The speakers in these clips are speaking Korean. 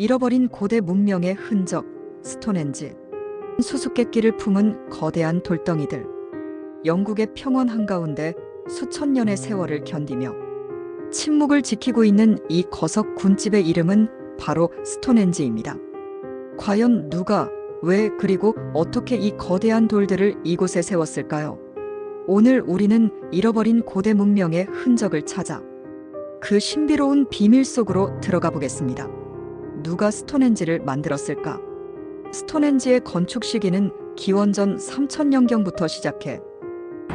잃어버린 고대 문명의 흔적, 스톤헨지. 수수께끼를 품은 거대한 돌덩이들. 영국의 평원 한가운데 수천 년의 세월을 견디며 침묵을 지키고 있는 이 거석 군집의 이름은 바로 스톤헨지입니다. 과연 누가, 왜, 그리고 어떻게 이 거대한 돌들을 이곳에 세웠을까요? 오늘 우리는 잃어버린 고대 문명의 흔적을 찾아 그 신비로운 비밀 속으로 들어가 보겠습니다. 누가 스톤헨지를 만들었을까? 스톤헨지의 건축 시기는 기원전 3000년경부터 시작해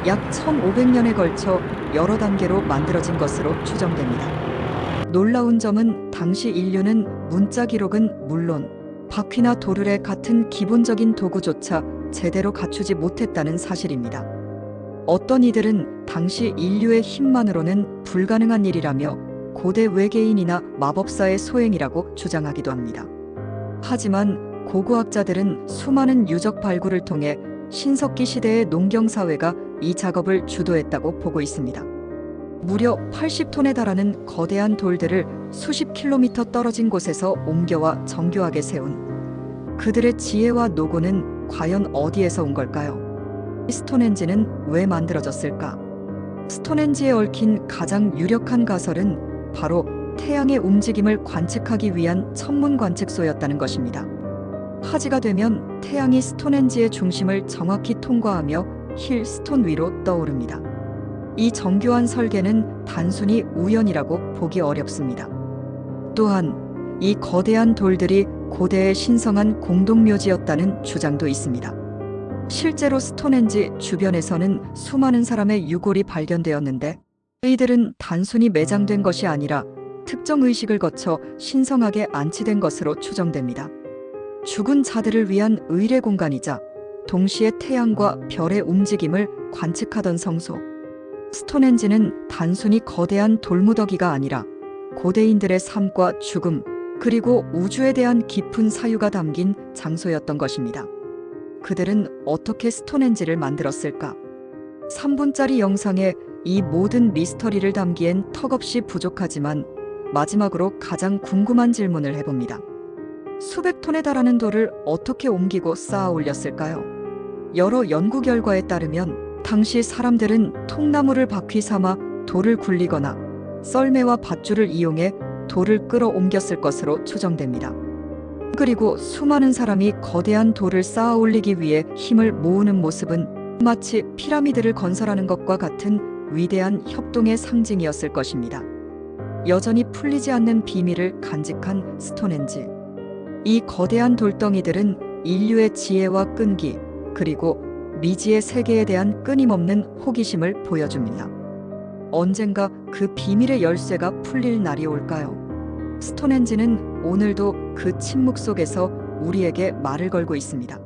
약 1500년에 걸쳐 여러 단계로 만들어진 것으로 추정됩니다. 놀라운 점은 당시 인류는 문자 기록은 물론 바퀴나 도르래 같은 기본적인 도구조차 제대로 갖추지 못했다는 사실입니다. 어떤 이들은 당시 인류의 힘만으로는 불가능한 일이라며 고대 외계인이나 마법사의 소행이라고 주장하기도 합니다. 하지만 고고학자들은 수많은 유적 발굴을 통해 신석기 시대의 농경사회가 이 작업을 주도했다고 보고 있습니다. 무려 80톤에 달하는 거대한 돌들을 수십 킬로미터 떨어진 곳에서 옮겨와 정교하게 세운 그들의 지혜와 노고는 과연 어디에서 온 걸까요? 스톤헨지는 왜 만들어졌을까? 스톤헨지에 얽힌 가장 유력한 가설은 바로 태양의 움직임을 관측하기 위한 천문 관측소였다는 것입니다. 화지가 되면 태양이 스톤헨지의 중심을 정확히 통과하며 힐 스톤 위로 떠오릅니다. 이 정교한 설계는 단순히 우연이라고 보기 어렵습니다. 또한 이 거대한 돌들이 고대의 신성한 공동묘지였다는 주장도 있습니다. 실제로 스톤헨지 주변에서는 수많은 사람의 유골이 발견되었는데 이들은 단순히 매장된 것이 아니라 특정 의식을 거쳐 신성하게 안치된 것으로 추정됩니다. 죽은 자들을 위한 의례 공간이자 동시에 태양과 별의 움직임을 관측하던 성소. 스톤헨지는 단순히 거대한 돌무더기가 아니라 고대인들의 삶과 죽음, 그리고 우주에 대한 깊은 사유가 담긴 장소였던 것입니다. 그들은 어떻게 스톤헨지를 만들었을까? 3분짜리 영상에 이 모든 미스터리를 담기엔 턱없이 부족하지만 마지막으로 가장 궁금한 질문을 해봅니다. 수백 톤에 달하는 돌을 어떻게 옮기고 쌓아 올렸을까요? 여러 연구 결과에 따르면 당시 사람들은 통나무를 바퀴 삼아 돌을 굴리거나 썰매와 밧줄을 이용해 돌을 끌어 옮겼을 것으로 추정됩니다. 그리고 수많은 사람이 거대한 돌을 쌓아 올리기 위해 힘을 모으는 모습은 마치 피라미드를 건설하는 것과 같은 위대한 협동의 상징이었을 것입니다. 여전히 풀리지 않는 비밀을 간직한 스톤헨지. 이 거대한 돌덩이들은 인류의 지혜와 끈기, 그리고 미지의 세계에 대한 끊임없는 호기심을 보여줍니다. 언젠가 그 비밀의 열쇠가 풀릴 날이 올까요? 스톤헨지는 오늘도 그 침묵 속에서 우리에게 말을 걸고 있습니다.